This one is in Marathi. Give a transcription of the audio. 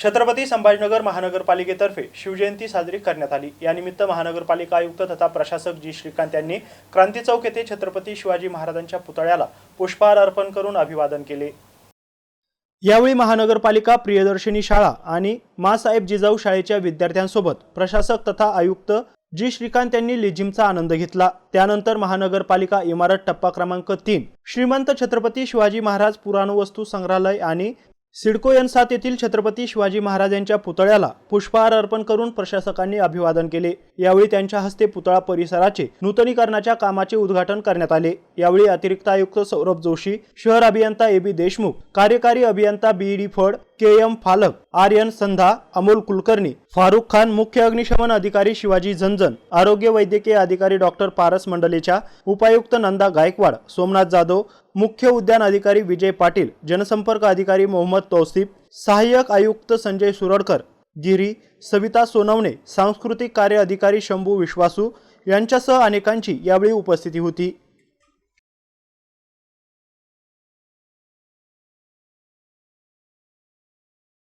छत्रपती संभाजीनगर महानगरपालिकेतर्फे शिवजयंती साजरी करण्यात आली. यानिमित्त महानगरपालिका आयुक्त तथा प्रशासक जी. श्रीकांत यांनी क्रांती चौक येथे छत्रपती शिवाजी महाराजांच्या पुतळ्याला पुष्पहार अर्पण करून अभिवादन केले. यावेळी महानगरपालिका प्रियदर्शिनी शाळा आणि मासाहेब जिजाऊ शाळेच्या विद्यार्थ्यांसोबत प्रशासक तथा आयुक्त जी. श्रीकांत यांनी लेझिमचा आनंद घेतला. त्यानंतर महानगरपालिका इमारत टप्पा क्रमांक तीन. श्रीमंत छत्रपती शिवाजी महाराज पुराणवस्तू संग्रहालय आणि सिडको एन सात येथील छत्रपती शिवाजी महाराजांच्या पुतळ्याला पुष्पहार अर्पण करून प्रशासकांनी अभिवादन केले. यावेळी त्यांच्या हस्ते पुतळा परिसराचे नूतनीकरणाच्या कामाचे उद्घाटन करण्यात आले. यावेळी अतिरिक्त आयुक्त सौरभ जोशी शहर अभियंता ए बी देशमुख कार्यकारी अभियंता B D Phad K M Phalak R N Sandha Amol Kulkarni Farukh Khan मुख्य अग्निशमन अधिकारी शिवाजी झंझन आरोग्य वैद्यकीय अधिकारी डॉक्टर पारस मंडलेच्या उपायुक्त नंदा गायकवाड सोमनाथ जाधव मुख्य उद्यान अधिकारी विजय पाटील जनसंपर्क अधिकारी मोहम्मद तौसिफ सहाय्यक आयुक्त संजय सुरडकर गिरी सविता सोनवणे सांस्कृतिक कार्य अधिकारी शंभू विश्वासू यांच्यासह अनेकांची यावेळी उपस्थिती होती.